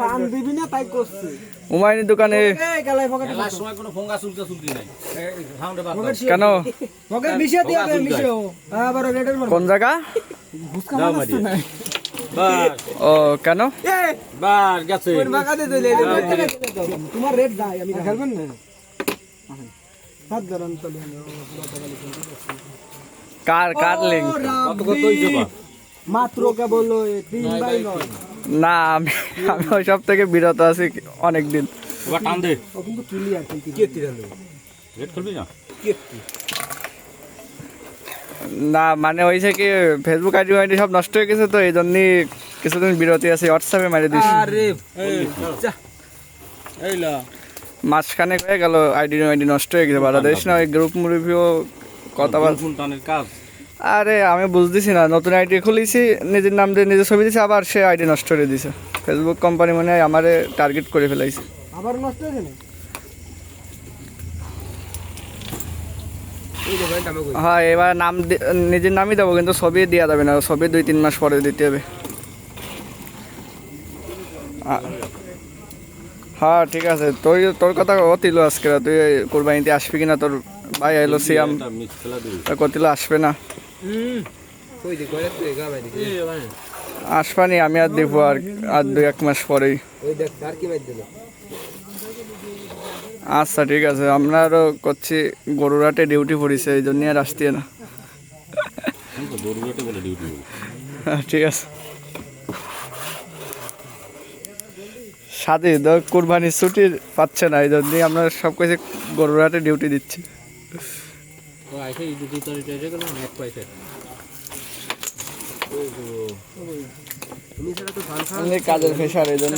পান দিবি না তাই করছে। হুমায়ুনের দোকানে কোনো সাউন্ডে কেন? পকেট মিশিয়ে দিয়ে হবে মিশিয়ে আবার রেডের মার কোন জায়গা? ঘুসকা মারছ না বাস। ও কেন? এই বাস গেছে। বাগাতে দিলে? তোমার রেড দাই আমি খেলবেন না? কার কার লিঙ্ক কত কত হইছে মাত্র কেবল তিন বাই নয়। না আমি আমি ওই সব থেকে বিরত আছি অনেক দিন না? না মানে হয়েছে কি ফেসবুক আইডি আইডি সব নষ্ট হয়ে গেছে তো এই জন্যই কিছুদিন বিরতি আছে হোয়াটসঅ্যাপে মারি দিস আরে এই লা। মাঝখানে হয়ে গেল আইডি আইডি নষ্ট হয়ে গেছে বাংলাদেশ না ওই গ্রুপ মুরুভিও কথা বল কাজ। আরে আমি বুঝতেছি না। নতুন আইডি খুলেছি নিজের নাম দিয়ে নিজের ছবি দিছে আবার সে আইডি নষ্ট করে দিছে। ফেসবুক কোম্পানি মনে হয় আমারে টার্গেট করে ফেলাইছে। আবার নষ্ট হয়েছে হ্যাঁ এবার নাম নিজের নামই দেবো কিন্তু ছবি দেওয়া যাবে না। ছবি দুই তিন মাস পরে দিতে হবে। হ্যাঁ ঠিক আছে। তুই তোর কথা অতিল আজকে তুই কোরবানিতে আসবি কিনা? তোর ভাই এলো সিয়াম। কতিল আসবে না। দি আসবানি আমি আর দেখব আর আর দুই এক মাস পরেই। আচ্ছা ঠিক আছে। আপনারও করছি গরুরাটে ডিউটি পড়িছে, এই জন্য আর আসতে না। ঠিক আছে। সাথে তো কোরবানির ছুটি পাচ্ছে না, এই জন্যই আমরা সব কিছু গরুরাটে ডিউটি দিচ্ছি। ও আইছে এই দুটো তরি তরি গেল এক পয়সা তুমি সেটা তো ধান খা কাজের ফেসার এই জন্য